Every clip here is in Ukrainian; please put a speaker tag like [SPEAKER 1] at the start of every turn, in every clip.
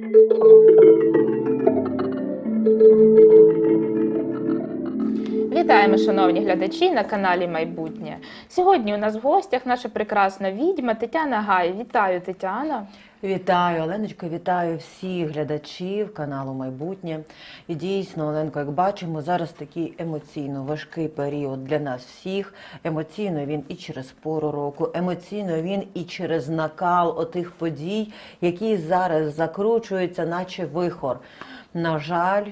[SPEAKER 1] Música Вітаємо, шановні глядачі на каналі Майбутнє. Сьогодні у нас в гостях наша прекрасна відьма Тетяна Гай. Вітаю, Тетяна.
[SPEAKER 2] Вітаю, Оленочко, вітаю всіх глядачів каналу Майбутнє. І дійсно, Оленко, як бачимо, зараз такий емоційно важкий період для нас всіх. Емоційно він і через пору року, емоційно він і через накал отих подій, які зараз закручуються, наче вихор. На жаль,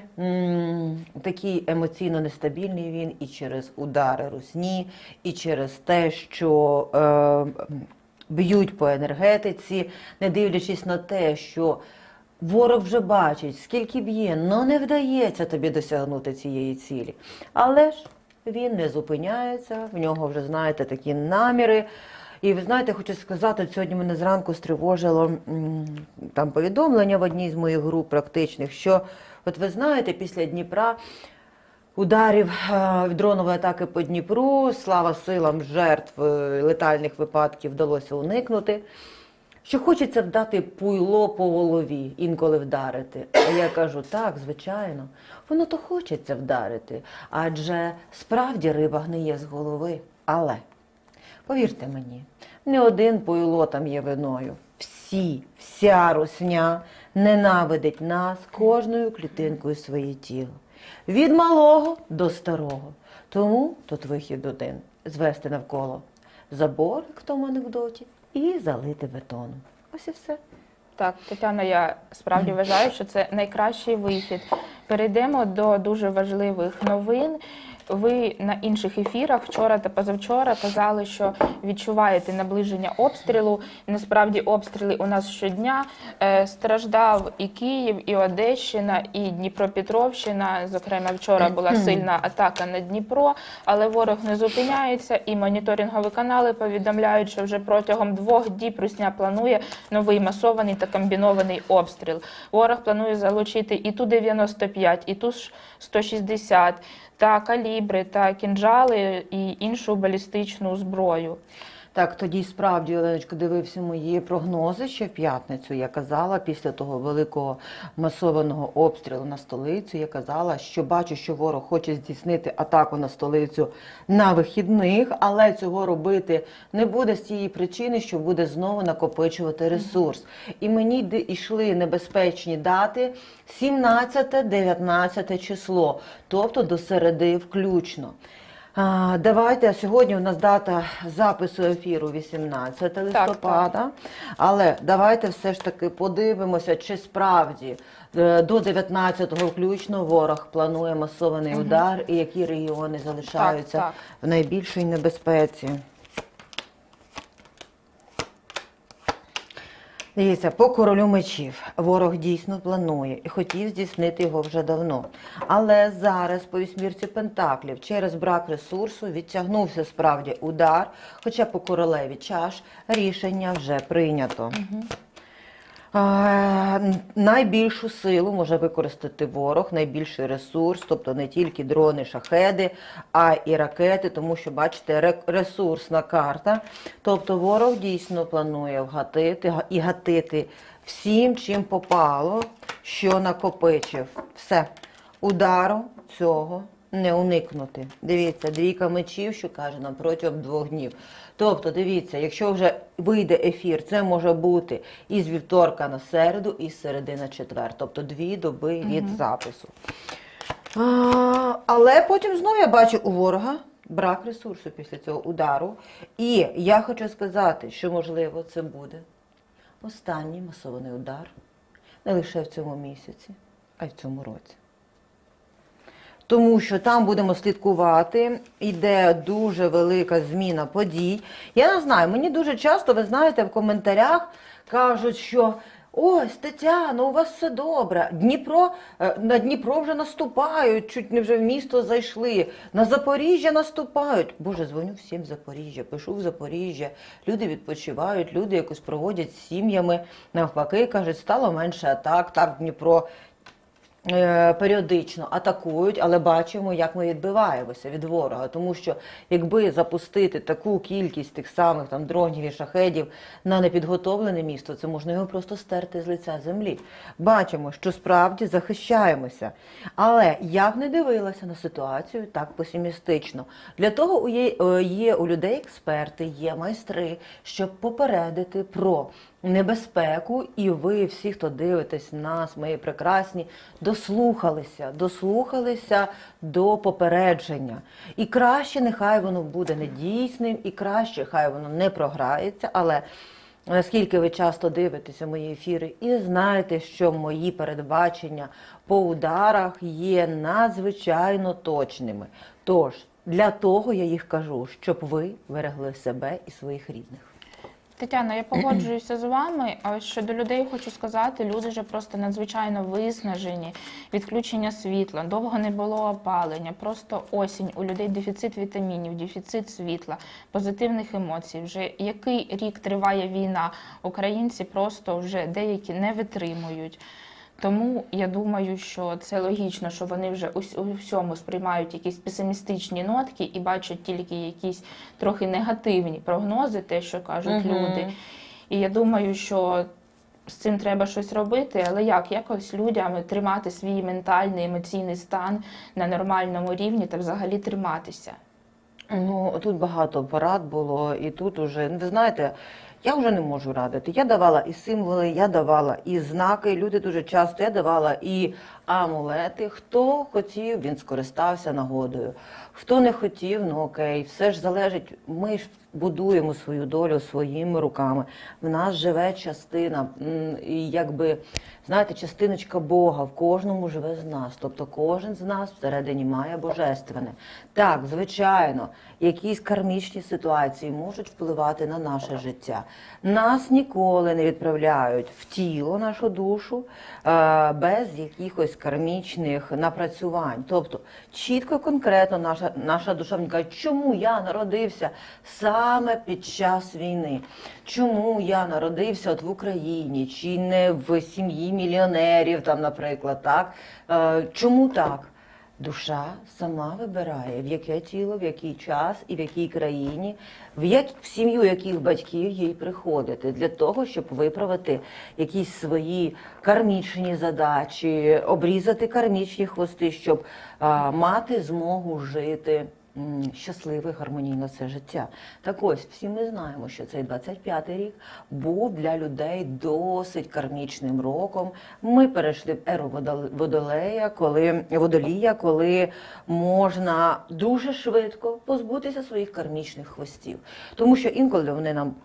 [SPEAKER 2] такий емоційно нестабільний він і через удари русні, і через те, що е, б'ють по енергетиці, не дивлячись на те, що ворог вже бачить, скільки б'є, але не вдається тобі досягнути цієї цілі. Але ж він не зупиняється, в нього вже, знаєте, такі наміри. І ви знаєте, хочу сказати, от сьогодні мене зранку стривожило там повідомлення в одній з моїх груп практичних, що от ви знаєте, після Дніпра ударів е, дронової атаки по Дніпру, слава силам жертв е, летальних випадків вдалося уникнути. Що хочеться вдати пуйло по голові, інколи вдарити. А я кажу, так, звичайно, воно то хочеться вдарити, адже справді риба гниє з голови. Але повірте мені, не один пуйло там є виною. Всі, вся русня ненавидить нас кожною клітинкою своє тіло. Від малого до старого. Тому тут вихід один звести навколо забор, як в тому анекдоті, і залити бетоном. Ось і все.
[SPEAKER 1] Так, Тетяна, я справді вважаю, що це найкращий вихід. Перейдемо до дуже важливих новин. Ви на інших ефірах вчора та позавчора казали, що відчуваєте наближення обстрілу. Насправді обстріли у нас щодня. Е, страждав і Київ, і Одещина, і Дніпропетровщина. Зокрема, вчора була сильна атака на Дніпро, але ворог не зупиняється. І моніторингові канали повідомляють, що вже протягом двох діб Русня планує новий масований та комбінований обстріл. Ворог планує залучити і ту 95 і ту 160 та калібри, та кінжали і іншу балістичну зброю.
[SPEAKER 2] Так, тоді справді, Оленочко, дивився мої прогнози ще в п'ятницю. Я казала після того великого масованого обстрілу на столицю. Я казала, що бачу, що ворог хоче здійснити атаку на столицю на вихідних, але цього робити не буде з тієї причини, що буде знову накопичувати ресурс. І мені йшли небезпечні дати 17-19 число, тобто до середи включно. Давайте сьогодні у нас дата запису ефіру 18 листопада. Але давайте все ж таки подивимося, чи справді е, до 19-го включно ворог планує масований удар і які регіони залишаються
[SPEAKER 1] так.
[SPEAKER 2] в найбільшій небезпеці. Дивіться, по королю мечів ворог дійсно планує і хотів здійснити його вже давно. Але зараз по вісьмірці пентаклів через брак ресурсу відтягнувся справді удар, хоча по королеві чаш рішення вже прийнято. А, найбільшу силу може використати ворог, найбільший ресурс, тобто не тільки дрони, шахеди, а і ракети, тому що, бачите, ресурсна карта. Тобто ворог дійсно планує вгатити і гатити всім, чим попало, що накопичив. Все. Удару цього не уникнути. Дивіться, двійка мечів, що каже нам протягом двох днів. Тобто, дивіться, якщо вже вийде ефір, це може бути із вівторка на середу, і з середи на четвер. Тобто дві доби від запису. А, але потім знову я бачу у ворога брак ресурсу після цього удару. І я хочу сказати, що можливо це буде останній масований удар не лише в цьому місяці, а й в цьому році. Тому що там будемо слідкувати, іде дуже велика зміна подій. Я не знаю, мені дуже часто, ви знаєте, в коментарях кажуть, що ось Тетяно, у вас все добре. Дніпро е, на Дніпро вже наступають, чуть не вже в місто зайшли. На Запоріжжя наступають. Боже, дзвоню всім в Запоріжжя, пишу в Запоріжжя. Люди відпочивають, люди якось проводять з сім'ями. Навпаки, кажуть, стало менше атак, так Дніпро періодично атакують, але бачимо, як ми відбиваємося від ворога. Тому що якби запустити таку кількість тих самих там дронів і шахедів на непідготовлене місто, це можна його просто стерти з лиця землі. Бачимо, що справді захищаємося. Але я б не дивилася на ситуацію так песимістично. Для того є, е, є у людей експерти, є майстри, щоб попередити про небезпеку, і ви, всі, хто дивитесь нас, мої прекрасні, дослухалися, дослухалися до попередження. І краще нехай воно буде недійсним, і краще хай воно не програється, але. Наскільки ви часто дивитеся мої ефіри і знаєте, що мої передбачення по ударах є надзвичайно точними. Тож для того я їх кажу, щоб ви берегли себе і своїх рідних.
[SPEAKER 1] Тетяна, я погоджуюся з вами. А щодо людей хочу сказати, люди вже просто надзвичайно виснажені. Відключення світла, довго не було опалення, просто осінь. У людей дефіцит вітамінів, дефіцит світла, позитивних емоцій. Вже який рік триває війна, українці просто вже деякі не витримують. Тому я думаю, що це логічно, що вони вже у всьому сприймають якісь песимістичні нотки і бачать тільки якісь трохи негативні прогнози, те, що кажуть
[SPEAKER 2] Мгм.
[SPEAKER 1] люди. І я думаю, що з цим треба щось робити, але як якось людям тримати свій ментальний емоційний стан на нормальному рівні та взагалі триматися.
[SPEAKER 2] Ну тут багато порад було, і тут уже ну, ви знаєте. Я вже не можу радити. Я давала і символи, я давала і знаки. Люди дуже часто я давала і амулети. Хто хотів, він скористався нагодою. Хто не хотів, ну окей, все ж залежить. Ми ж будуємо свою долю своїми руками. В нас живе частина, якби знаєте, частиночка Бога в кожному живе з нас. Тобто кожен з нас всередині має божественне. Так, звичайно, якісь кармічні ситуації можуть впливати на наше життя. Нас ніколи не відправляють в тіло, нашу душу, е, без якихось кармічних напрацювань. Тобто, чітко, конкретно наша, наша душа каже, чому я народився саме під час війни? Чому я народився от в Україні, чи не в сім'ї мільйонерів, там, наприклад, так? Е, чому так? Душа сама вибирає, в яке тіло, в який час і в якій країні, в, як, в сім'ю яких батьків їй приходити для того, щоб виправити якісь свої кармічні задачі, обрізати кармічні хвости, щоб а, мати змогу жити щасливе, гармонійно це життя. Так ось всі ми знаємо, що цей 25-й рік був для людей досить кармічним роком. Ми перейшли в еру водол- водолея, коли водолія, коли можна дуже швидко позбутися своїх кармічних хвостів, тому що інколи вони нам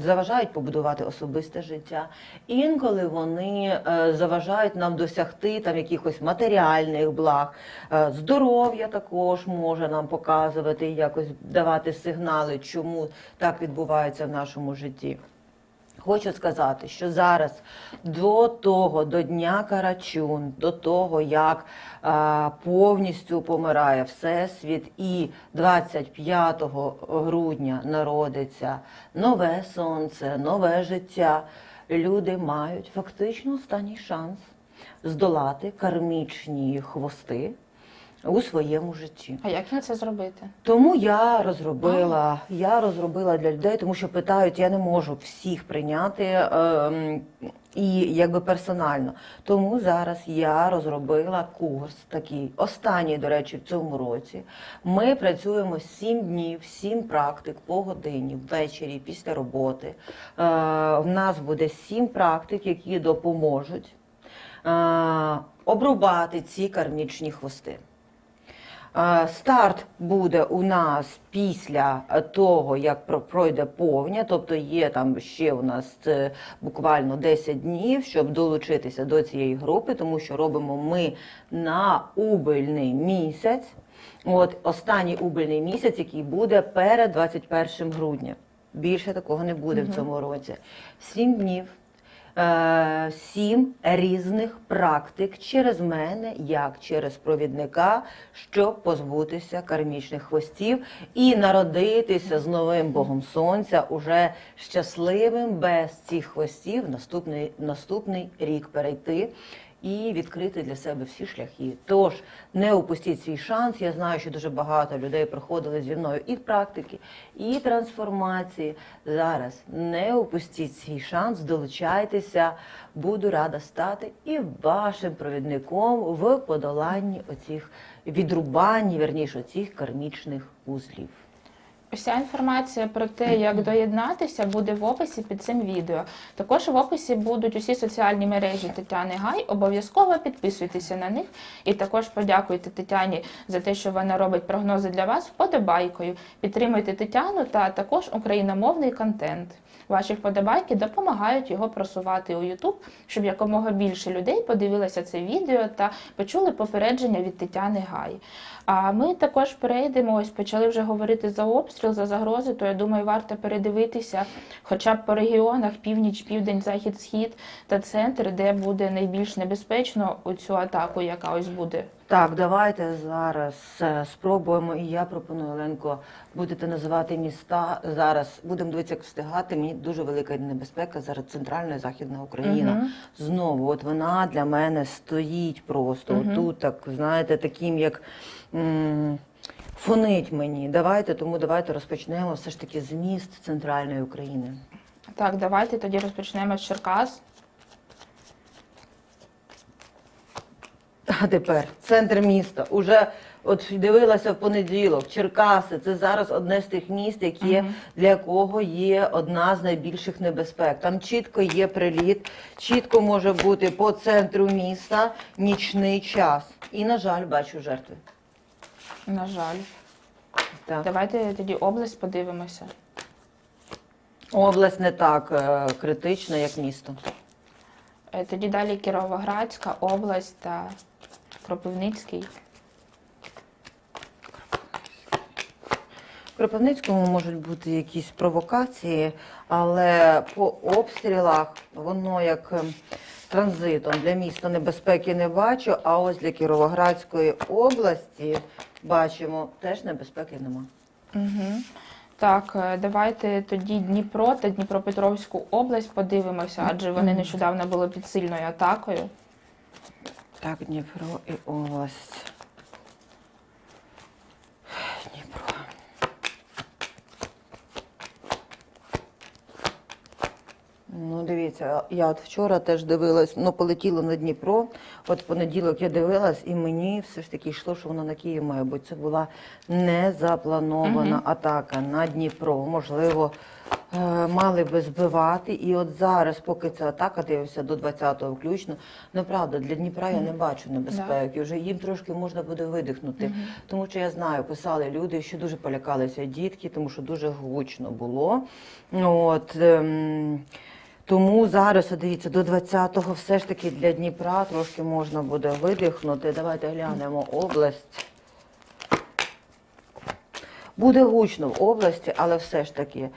[SPEAKER 2] заважають побудувати особисте життя, інколи вони е, заважають нам досягти там якихось матеріальних благ. Е, Здоров'я також може нам показувати, якось давати сигнали, чому так відбувається в нашому житті. Хочу сказати, що зараз до того, до Дня Карачун, до того, як а, повністю помирає Всесвіт, і 25 грудня народиться нове сонце, нове життя, люди мають фактично останній шанс здолати кармічні хвости у своєму житті.
[SPEAKER 1] А як їм це зробити?
[SPEAKER 2] Тому я розробила, я розробила для людей, тому що питають, я не можу всіх прийняти ем, і якби персонально. Тому зараз я розробила курс такий, останній, до речі, в цьому році. Ми працюємо 7 днів, 7 практик по годині ввечері після роботи. Е, в нас буде 7 практик, які допоможуть е, обрубати ці кармічні хвости. Е, Старт буде у нас після того, як про- пройде повня, тобто є там ще у нас е, буквально 10 днів, щоб долучитися до цієї групи, тому що робимо ми на убильний місяць. От останній убильний місяць, який буде перед 21 грудня. Більше такого не буде в цьому році. Сім днів сім різних практик через мене, як через провідника, щоб позбутися кармічних хвостів і народитися з новим Богом Сонця уже щасливим без цих хвостів наступний, наступний рік перейти і відкрити для себе всі шляхи. Тож не упустіть свій шанс. Я знаю, що дуже багато людей проходили зі мною і практики, і трансформації. Зараз не упустіть свій шанс, долучайтеся. Буду рада стати і вашим провідником в подоланні оцих відрубанні, верніше, оцих кармічних узлів.
[SPEAKER 1] Вся інформація про те, як доєднатися, буде в описі під цим відео. Також в описі будуть усі соціальні мережі Тетяни Гай. Обов'язково підписуйтеся на них і також подякуйте Тетяні за те, що вона робить прогнози для вас вподобайкою. Підтримуйте Тетяну та також україномовний контент. Ваші вподобайки допомагають його просувати у YouTube, щоб якомога більше людей подивилося це відео та почули попередження від Тетяни Гай. А ми також перейдемо, ось почали вже говорити за обстріл, за загрози, то я думаю, варто передивитися хоча б по регіонах північ, південь, захід, схід та центр, де буде найбільш небезпечно у цю атаку, яка ось буде.
[SPEAKER 2] Так, давайте зараз е, спробуємо. І я пропоную, Оленко, будете називати міста. Зараз будемо дивитися, як встигати. Мені дуже велика небезпека зараз центральна і західна Україна.
[SPEAKER 1] Мгм.
[SPEAKER 2] Знову, от вона для мене стоїть просто
[SPEAKER 1] Мгм.
[SPEAKER 2] тут, так знаєте, таким як. м, Фонить мені. Давайте, тому давайте розпочнемо все ж таки з міст центральної України.
[SPEAKER 1] Так, давайте тоді розпочнемо з Черкас.
[SPEAKER 2] А тепер центр міста. Уже от дивилася в понеділок. Черкаси це зараз одне з тих міст, які
[SPEAKER 1] Мгм.
[SPEAKER 2] для якого є одна з найбільших небезпек. Там чітко є приліт, чітко може бути по центру міста нічний час. І, на жаль, бачу жертви.
[SPEAKER 1] На жаль.
[SPEAKER 2] Так.
[SPEAKER 1] Давайте тоді область подивимося.
[SPEAKER 2] Область не так е, критична, як місто.
[SPEAKER 1] Е, Тоді далі Кіровоградська область та Кропивницький.
[SPEAKER 2] В Кропивницькому можуть бути якісь провокації, але по обстрілах воно як ем, транзитом для міста небезпеки не бачу. А ось для Кіровоградської області бачимо теж небезпеки нема.
[SPEAKER 1] Угу. Так, е, давайте тоді Дніпро та Дніпропетровську область подивимося, адже вони нещодавно були під сильною атакою.
[SPEAKER 2] Так, Дніпро і область. Дніпро. Ну, дивіться, я от вчора теж дивилась, ну, полетіло на Дніпро. От в понеділок я дивилась, і мені все ж таки йшло, що воно на Київ має бути. Це була незапланована атака на Дніпро. Можливо, мали би збивати. І от зараз, поки ця атака дивився до 20-го включно, ну правда, для Дніпра я не бачу небезпеки. Вже їм трошки можна буде видихнути. Тому що я знаю, писали люди, що дуже полякалися дітки, тому що дуже гучно було. От, ем, тому зараз, дивіться, до 20-го все ж таки для Дніпра трошки можна буде видихнути. Давайте глянемо область. Буде гучно в області, але все ж таки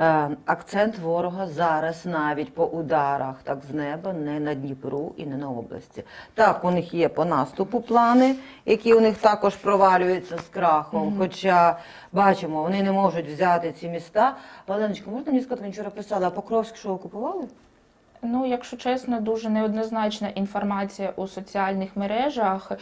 [SPEAKER 2] е, акцент ворога зараз навіть по ударах так з неба, не на Дніпру і не на області. Так, у них є по наступу плани, які у них також провалюються з крахом. Хоча бачимо, вони не можуть взяти ці міста. Оленочка, можна мені сказати, вчора писали, а Покровськ що окупували?
[SPEAKER 1] Ну, якщо чесно, дуже неоднозначна інформація у соціальних мережах.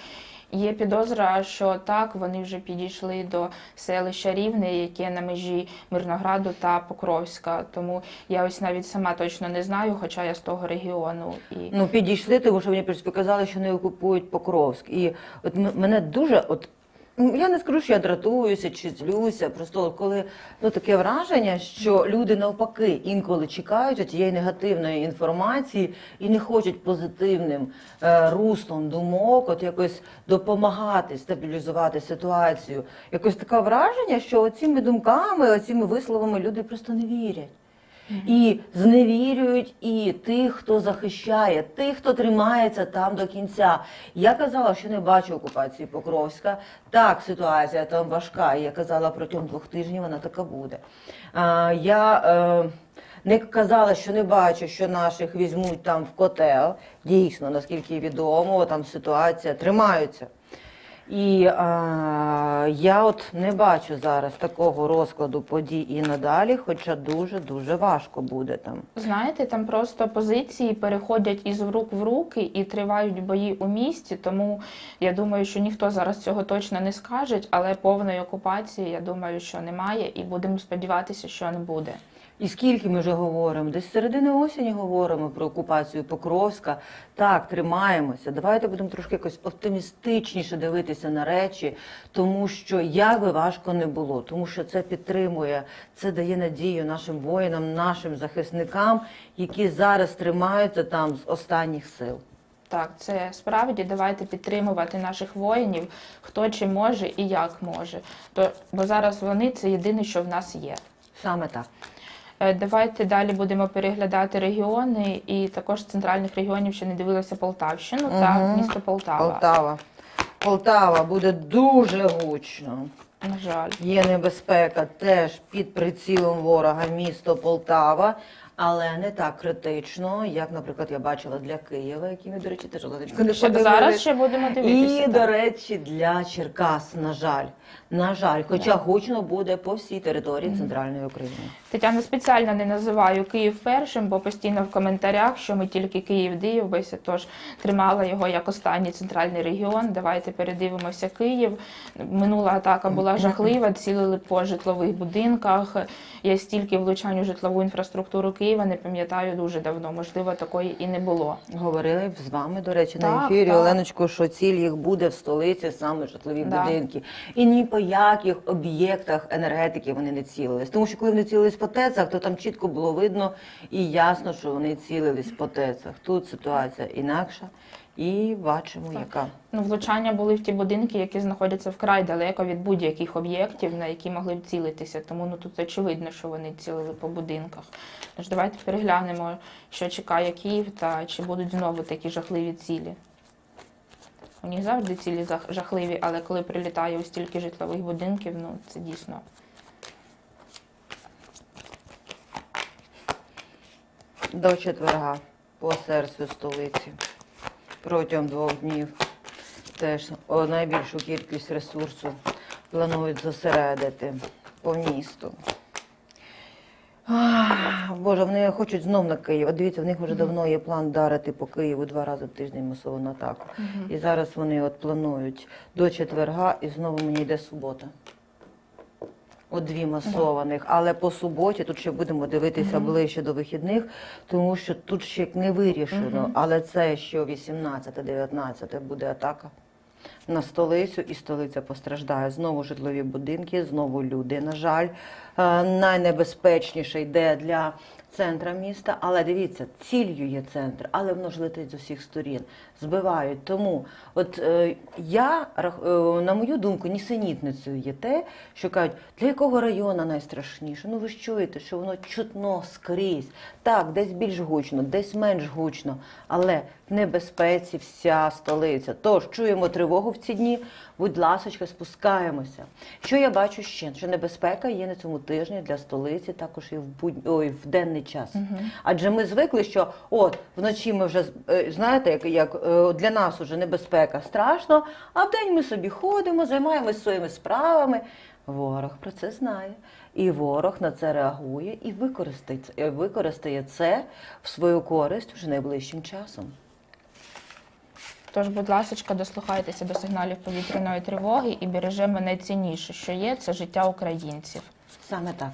[SPEAKER 1] Є підозра, що так вони вже підійшли до селища Рівне, яке на межі Мирнограду та Покровська. Тому я ось навіть сама точно не знаю, хоча я з того регіону. І
[SPEAKER 2] Ну, підійшли, тому що мені показали, що не окупують Покровськ. І от мене дуже, от я не скажу, що я дратуюся чи злюся. Просто коли ну таке враження, що люди навпаки інколи чекають цієї негативної інформації і не хочуть позитивним е, руслом думок, от якось допомагати стабілізувати ситуацію. Якось таке враження, що оціми думками, оціми висловами люди просто не вірять. І зневірюють і тих, хто захищає, тих, хто тримається там до кінця. Я казала, що не бачу окупації Покровська. Так, ситуація там важка. Я казала протягом двох тижнів вона така буде. А, я е, не казала, що не бачу, що наших візьмуть там в котел. Дійсно, наскільки відомо, там ситуація тримаються. І е, я от не бачу зараз такого розкладу подій і надалі, хоча дуже дуже важко буде там.
[SPEAKER 1] Знаєте, там просто позиції переходять із рук в руки і тривають бої у місті. Тому я думаю, що ніхто зараз цього точно не скаже, але повної окупації я думаю, що немає, і будемо сподіватися, що не буде.
[SPEAKER 2] І скільки ми вже говоримо? Десь середини осені говоримо про окупацію Покровська. Так, тримаємося. Давайте будемо трошки якось оптимістичніше дивитися на речі, тому що як би важко не було, тому що це підтримує, це дає надію нашим воїнам, нашим захисникам, які зараз тримаються там з останніх сил.
[SPEAKER 1] Так, це справді давайте підтримувати наших воїнів, хто чи може і як може. То бо зараз вони це єдине, що в нас є.
[SPEAKER 2] Саме так.
[SPEAKER 1] Е, Давайте далі будемо переглядати регіони, і також центральних регіонів ще не дивилася Полтавщину та
[SPEAKER 2] Мгм.
[SPEAKER 1] місто Полтава.
[SPEAKER 2] Полтава. Полтава буде дуже гучно.
[SPEAKER 1] На жаль.
[SPEAKER 2] Є небезпека теж під прицілом ворога місто Полтава, але не так критично, як, наприклад, я бачила для Києва, які ми, до речі, теж Оленочко, не
[SPEAKER 1] Ще- зараз ще будемо дивитися.
[SPEAKER 2] І,
[SPEAKER 1] так.
[SPEAKER 2] до речі, для Черкас, на жаль. На жаль, хоча гучно буде по всій території центральної України.
[SPEAKER 1] Тетяна спеціально не називаю Київ першим, бо постійно в коментарях, що ми тільки Київ дивимося, тож тримала його як останній центральний регіон. Давайте передивимося Київ. Минула атака була жахлива, цілили по житлових будинках. Я стільки влучань у житлову інфраструктуру Києва не пам'ятаю дуже давно. Можливо, такої і не було.
[SPEAKER 2] Говорили з вами, до речі, на ефірі,
[SPEAKER 1] так.
[SPEAKER 2] Оленочко, що ціль їх буде в столиці, саме житлові
[SPEAKER 1] Да.
[SPEAKER 2] будинки. І ні по яких об'єктах енергетики вони не цілились. Тому що коли вони цілились по ТЕЦах, то там чітко було видно і ясно, що вони цілились по ТЕЦах. Тут ситуація інакша. І бачимо, яка.
[SPEAKER 1] Ну, влучання були в ті будинки, які знаходяться вкрай далеко від будь-яких об'єктів, на які могли б цілитися. Тому ну тут очевидно, що вони цілили по будинках. Тож давайте переглянемо, що чекає Київ та чи будуть знову такі жахливі цілі. У них завжди цілі жахливі, але коли прилітає у стільки житлових будинків, ну це дійсно.
[SPEAKER 2] До четверга по серцю столиці протягом двох днів теж найбільшу кількість ресурсу планують зосередити по місту. Ах, Боже, вони хочуть знов на Київ. От Дивіться, в них вже давно є план вдарити по Києву два рази в тиждень масовану атаку. І зараз вони от планують до четверга, і знову мені йде субота. От дві масованих, але по суботі тут ще будемо дивитися ближче до вихідних, тому що тут ще не вирішено. Але це що 18-19 буде атака на столицю, і столиця постраждає. Знову житлові будинки, знову люди. На жаль, Е, найнебезпечніше йде для центра міста. Але дивіться, ціллю є центр, але воно ж летить з усіх сторін, збивають. Тому, от е, я е, на мою думку, нісенітницею є те, що кажуть, для якого району найстрашніше. Ну ви ж чуєте, що воно чутно скрізь. Так, десь більш гучно, десь менш гучно, але в небезпеці вся столиця. Тож чуємо тривогу в ці дні. Будь ласочка, спускаємося. Що я бачу ще? Що небезпека є на цьому тижні для столиці, також і в будь... Ой, в денний час. Адже ми звикли, що от вночі ми вже е, знаєте, як, як е, для нас уже небезпека страшно, а вдень ми собі ходимо, займаємося своїми справами. Ворог про це знає. І ворог на це реагує і використає, це- використає це в свою користь вже найближчим часом.
[SPEAKER 1] Тож, будь ласка, дослухайтеся до сигналів повітряної тривоги і бережемо найцінніше, що є, це життя українців.
[SPEAKER 2] Саме так.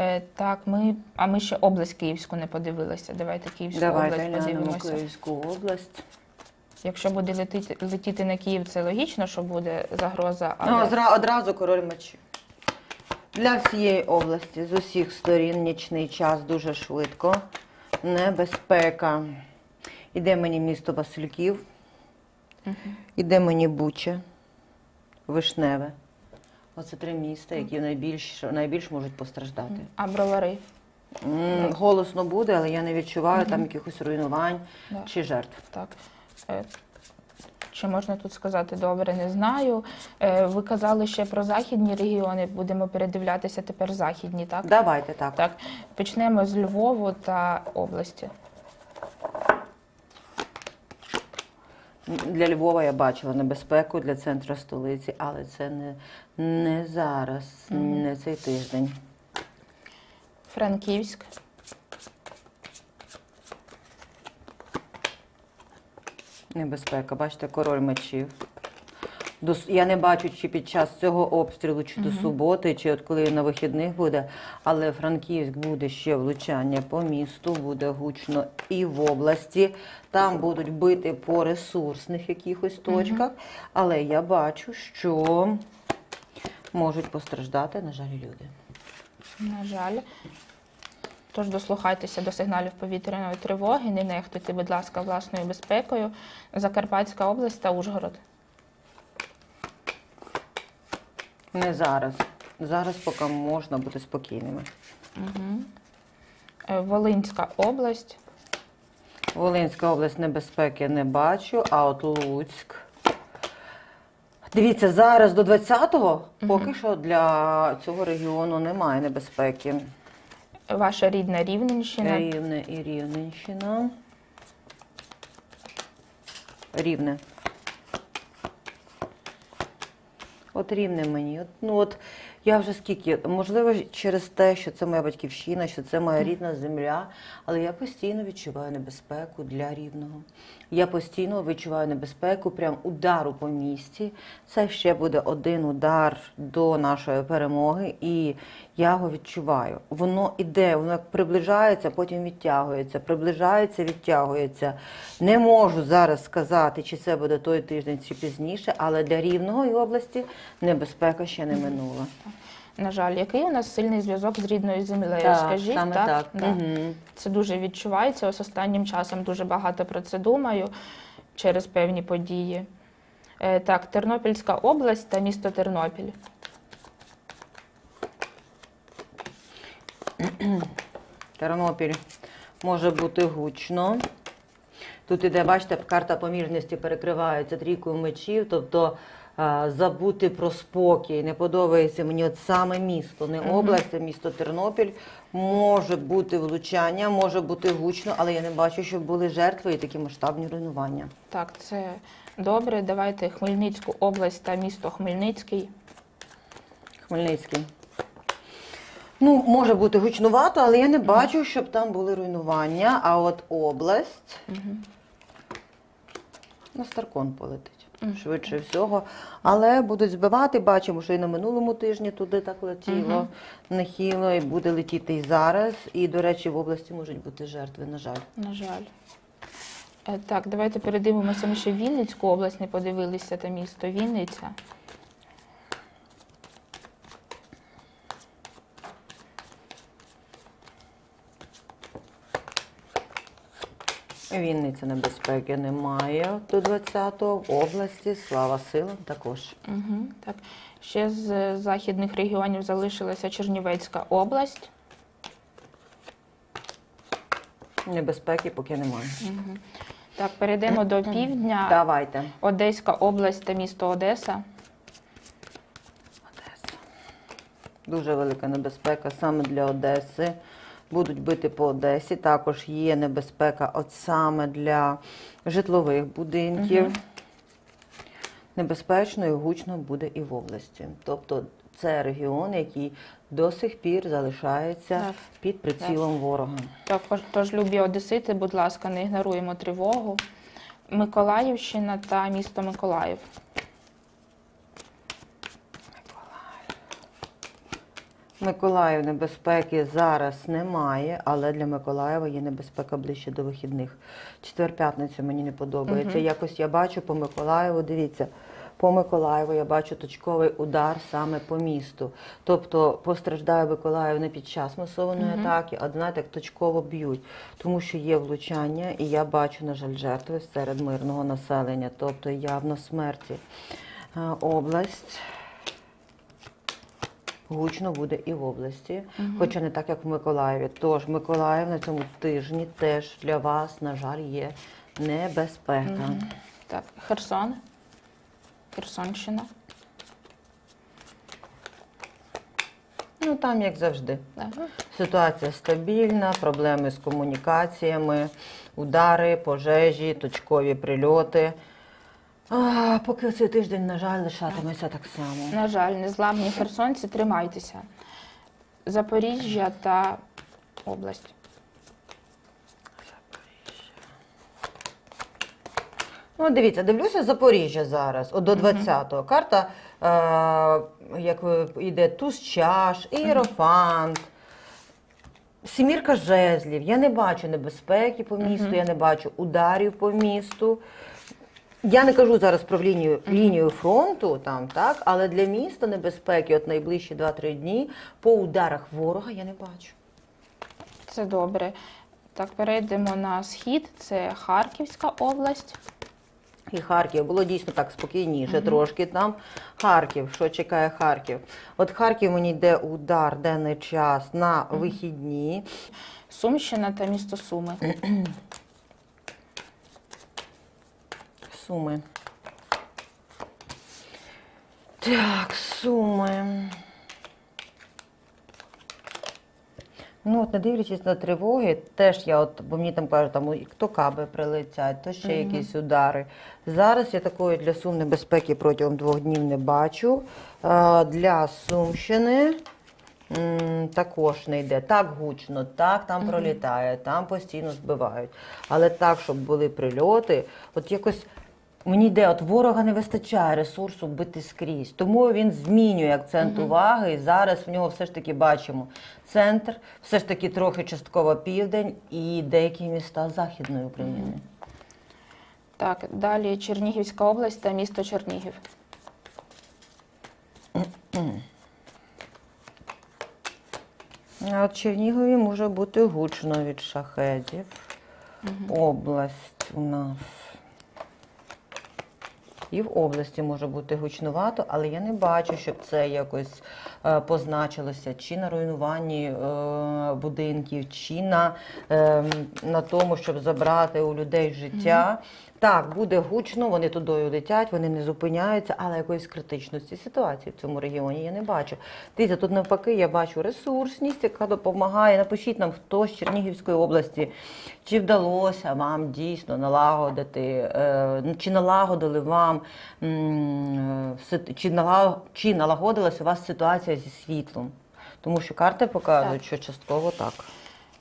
[SPEAKER 1] Е, так, ми, а ми ще область Київську не подивилися. Давайте Київську
[SPEAKER 2] Давайте
[SPEAKER 1] область
[SPEAKER 2] глянемо
[SPEAKER 1] подивимося.
[SPEAKER 2] Київську область.
[SPEAKER 1] Якщо буде летіти, летіти на Київ, це логічно, що буде загроза. Але...
[SPEAKER 2] Ну, зра- одразу король мечів. Для всієї області з усіх сторін нічний час дуже швидко. Небезпека. Іде мені місто Васильків, іде мені Буча, Вишневе. Оце три міста, які найбільш, найбільш можуть постраждати.
[SPEAKER 1] А бровари.
[SPEAKER 2] М, Голосно буде, але я не відчуваю там якихось руйнувань
[SPEAKER 1] Да.
[SPEAKER 2] чи жертв.
[SPEAKER 1] Так. Е, Чи можна тут сказати добре, не знаю. Е, Ви казали ще про західні регіони. Будемо передивлятися тепер західні, так?
[SPEAKER 2] Давайте так.
[SPEAKER 1] Так. Почнемо з Львову та області.
[SPEAKER 2] Для Львова я бачила небезпеку для центру столиці, але це не, не зараз, не цей тиждень.
[SPEAKER 1] Франківськ,
[SPEAKER 2] Небезпека. Бачите, король мечів. До, я не бачу, чи під час цього обстрілу, чи до суботи, чи от коли на вихідних буде, але Франківськ буде ще влучання по місту, буде гучно і в області. Там будуть бити по ресурсних якихось точках. Але я бачу, що можуть постраждати, на жаль, люди.
[SPEAKER 1] на жаль. Тож дослухайтеся до сигналів повітряної тривоги, не нехтуйте, будь ласка, власною безпекою. Закарпатська область та Ужгород.
[SPEAKER 2] Не зараз. Зараз поки можна бути спокійними.
[SPEAKER 1] Е, Волинська область,
[SPEAKER 2] Волинська область небезпеки не бачу, а от Луцьк. Дивіться, зараз до 20-го поки що для цього регіону немає небезпеки.
[SPEAKER 1] ваша рідна Рівненщина,
[SPEAKER 2] Рівне і Рівненщина. Рівне. От рівне мені. От, ну от я вже скільки, можливо, через те, що це моя батьківщина, що це моя рідна земля, але я постійно відчуваю небезпеку для рівного. Я постійно відчуваю небезпеку, прям удару по місті. Це ще буде один удар до нашої перемоги, і я його відчуваю. Воно іде, воно як приближається, потім відтягується, приближається, відтягується. Не можу зараз сказати, чи це буде той тиждень, чи пізніше, але для рівного і області небезпека ще не минула.
[SPEAKER 1] На жаль, який у нас сильний зв'язок з рідною землею?
[SPEAKER 2] Так,
[SPEAKER 1] Скажіть,
[SPEAKER 2] саме
[SPEAKER 1] так?
[SPEAKER 2] так.
[SPEAKER 1] Да.
[SPEAKER 2] Мгм.
[SPEAKER 1] Це дуже відчувається. Ось останнім часом дуже багато про це думаю через певні події. Е, Так, Тернопільська область та місто Тернопіль.
[SPEAKER 2] Тернопіль може бути гучно. Тут іде, бачите, карта помірності перекривається трійкою мечів, тобто забути про спокій. Не подобається мені от саме місто, не область, а місто Тернопіль. Може бути влучання, може бути гучно, але я не бачу, щоб були жертви і такі масштабні руйнування.
[SPEAKER 1] Так, це добре. Давайте Хмельницьку область та місто Хмельницький.
[SPEAKER 2] Хмельницький. Ну, може бути гучнувато, але я не бачу, щоб там були руйнування. А от область на Старкон полетить. Швидше всього. Але будуть збивати. Бачимо, що і на минулому тижні туди так летіло нехило, і буде летіти і зараз. І, до речі, в області можуть бути жертви, на жаль.
[SPEAKER 1] На жаль. Е, Так, давайте передивимося. Ми ще Вінницьку область не подивилися та місто Вінниця.
[SPEAKER 2] Вінниця небезпеки немає до 20-го. В області, слава силам, також.
[SPEAKER 1] Угу, так. Ще з західних регіонів залишилася Чернівецька область.
[SPEAKER 2] Небезпеки поки немає.
[SPEAKER 1] Так, перейдемо до півдня.
[SPEAKER 2] Давайте.
[SPEAKER 1] Одеська область та місто Одеса.
[SPEAKER 2] Одеса. Дуже велика небезпека саме для Одеси. Будуть бити по Одесі. Також є небезпека от саме для житлових будинків. Небезпечно і гучно буде і в області. Тобто це регіон, який до сих пір залишається
[SPEAKER 1] Так.
[SPEAKER 2] під прицілом ворога.
[SPEAKER 1] Також, тож, любі одесити, будь ласка, не ігноруємо тривогу. Миколаївщина та місто Миколаїв.
[SPEAKER 2] Миколаїв небезпеки зараз немає, але для Миколаєва є небезпека ближче до вихідних. Четвер-п'ятниця мені не подобається. Якось я бачу по Миколаєву, дивіться, по Миколаєву я бачу точковий удар саме по місту. Тобто постраждає Миколаїв не під час масованої атаки, а знаєте, як точково б'ють, тому що є влучання, і я бачу, на жаль, жертви серед мирного населення, тобто явно смерті. Е, Область. Гучно буде і в області, хоча не так, як в Миколаєві. Тож Миколаїв на цьому тижні теж для вас, на жаль, є небезпека.
[SPEAKER 1] Так, Херсон. Херсонщина.
[SPEAKER 2] Ну там, як завжди,
[SPEAKER 1] Так.
[SPEAKER 2] ситуація стабільна, проблеми з комунікаціями, удари, пожежі, точкові прильоти. А, поки цей тиждень, на жаль, лишатиметься так само.
[SPEAKER 1] На жаль, незламні херсонці, тримайтеся. Запоріжжя та область.
[SPEAKER 2] Ну, дивіться, дивлюся Запоріжжя зараз, от до 20-го. Карта, е, як ви- йде туз чаш, ієрофант, сімірка жезлів. Я не бачу небезпеки по місту, я не бачу ударів по місту. Я не кажу зараз про лінію, лінію фронту, там, так, але для міста небезпеки от найближчі 2-3 дні по ударах ворога я не бачу.
[SPEAKER 1] Це добре. Так, перейдемо на схід. Це Харківська область.
[SPEAKER 2] І Харків було дійсно так спокійніше трошки там. Харків, що чекає Харків? От Харків мені йде удар денний час на вихідні.
[SPEAKER 1] Сумщина та місто Суми.
[SPEAKER 2] Суми. Так, суми. Ну, от не дивлячись на тривоги, теж я от, бо мені там кажуть, там то каби прилетять, то ще
[SPEAKER 1] Мгм.
[SPEAKER 2] якісь удари. Зараз я такої для Сум небезпеки протягом двох днів не бачу. А, для Сумщини м, також не йде. Так гучно, так там
[SPEAKER 1] Мгм.
[SPEAKER 2] пролітає, там постійно збивають. Але так, щоб були прильоти, от якось. Мені йде, от ворога не вистачає ресурсу бити скрізь. Тому він змінює акцент
[SPEAKER 1] Мгм.
[SPEAKER 2] уваги. І зараз в нього все ж таки бачимо центр, все ж таки трохи частково південь і деякі міста Західної України.
[SPEAKER 1] Так, далі Чернігівська область та місто Чернігів.
[SPEAKER 2] А от Чернігові може бути гучно від шахедів. Область у нас. І в області може бути гучнувато, але я не бачу, щоб це якось е, позначилося чи на руйнуванні е, будинків, чи на, е, на тому, щоб забрати у людей життя. Так, буде гучно, вони тудою летять, вони не зупиняються, але якоїсь критичності ситуації в цьому регіоні я не бачу. Дивіться, тут навпаки я бачу ресурсність, яка допомагає. Напишіть нам, хто з Чернігівської області, чи вдалося вам дійсно налагодити, е, чи налагодили вам, е, чи налагодилась у вас ситуація зі світлом. Тому що карти показують,
[SPEAKER 1] Так.
[SPEAKER 2] що частково так.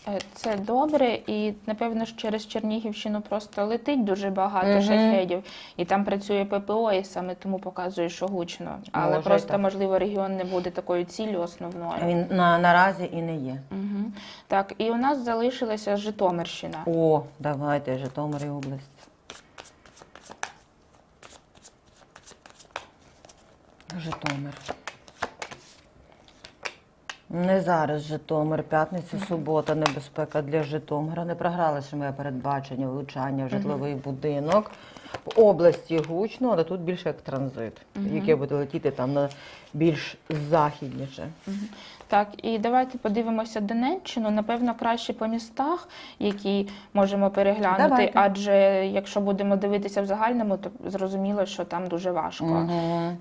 [SPEAKER 1] Е, Це добре, і напевно ж через Чернігівщину просто летить дуже багато
[SPEAKER 2] Мгм.
[SPEAKER 1] шахедів, і там працює ППО, і саме тому показує, що гучно. Але
[SPEAKER 2] Може,
[SPEAKER 1] просто
[SPEAKER 2] так.
[SPEAKER 1] можливо регіон не буде такою ціллю основною.
[SPEAKER 2] Він на, наразі і не є.
[SPEAKER 1] Угу. Так, і у нас залишилася Житомирщина.
[SPEAKER 2] О, давайте, Житомир і область. Житомир. Не зараз Житомир, п'ятниця, субота, небезпека для Житомира. Не програлося моє передбачення влучання в житловий будинок. В області гучно, але тут більше як транзит, яке буде летіти там на більш західніше.
[SPEAKER 1] Так, і давайте подивимося Донеччину. Напевно, краще по містах, які можемо переглянути.
[SPEAKER 2] Давайте.
[SPEAKER 1] Адже якщо будемо дивитися в загальному, то зрозуміло, що там дуже важко.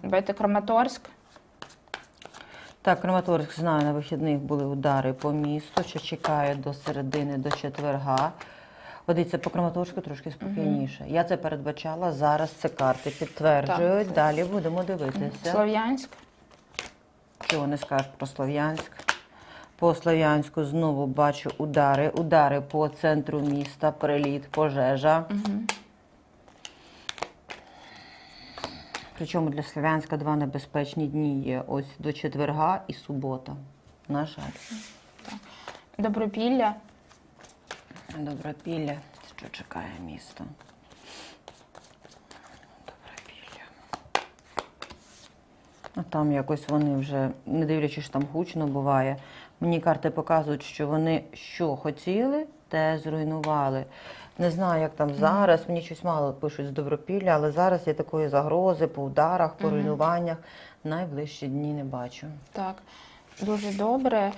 [SPEAKER 1] Давайте Краматорськ.
[SPEAKER 2] Так, Краматорськ знаю, на вихідних були удари по місту, що чекає до середини, до четверга. От дивіться, по Краматорську трошки спокійніше. Я це передбачала, зараз це карти підтверджують.
[SPEAKER 1] Так.
[SPEAKER 2] Далі будемо дивитися.
[SPEAKER 1] Слов'янськ.
[SPEAKER 2] Чого не скажеш про Слов'янськ? По Слов'янську знову бачу удари. Удари по центру міста, приліт, пожежа.
[SPEAKER 1] Угу.
[SPEAKER 2] Причому для Слов'янська два небезпечні дні є. Ось до четверга і субота. На жаль.
[SPEAKER 1] Добропілля.
[SPEAKER 2] Добропілля, що чекає місто. Добропілля. А там якось вони вже, не дивлячись, що там гучно буває. Мені карти показують, що вони що хотіли, те зруйнували. Не знаю, як там зараз. Мені щось мало пишуть з Добропілля, але зараз я такої загрози по ударах, по руйнуваннях найближчі дні не бачу.
[SPEAKER 1] Так, дуже добре.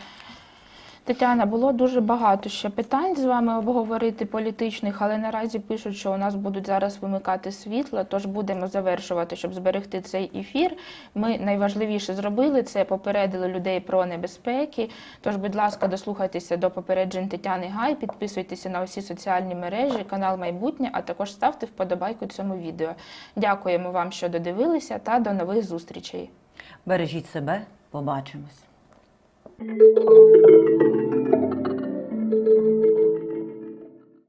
[SPEAKER 1] Тетяна, було дуже багато ще питань з вами обговорити політичних, але наразі пишуть, що у нас будуть зараз вимикати світло, тож будемо завершувати, щоб зберегти цей ефір. Ми найважливіше зробили це, попередили людей про небезпеки. Тож, будь ласка, дослухайтеся до попереджень Тетяни Гай, підписуйтеся на усі соціальні мережі, канал Майбутнє, а також ставте вподобайку цьому відео. Дякуємо вам, що додивилися, та до нових зустрічей.
[SPEAKER 2] Бережіть себе, побачимось.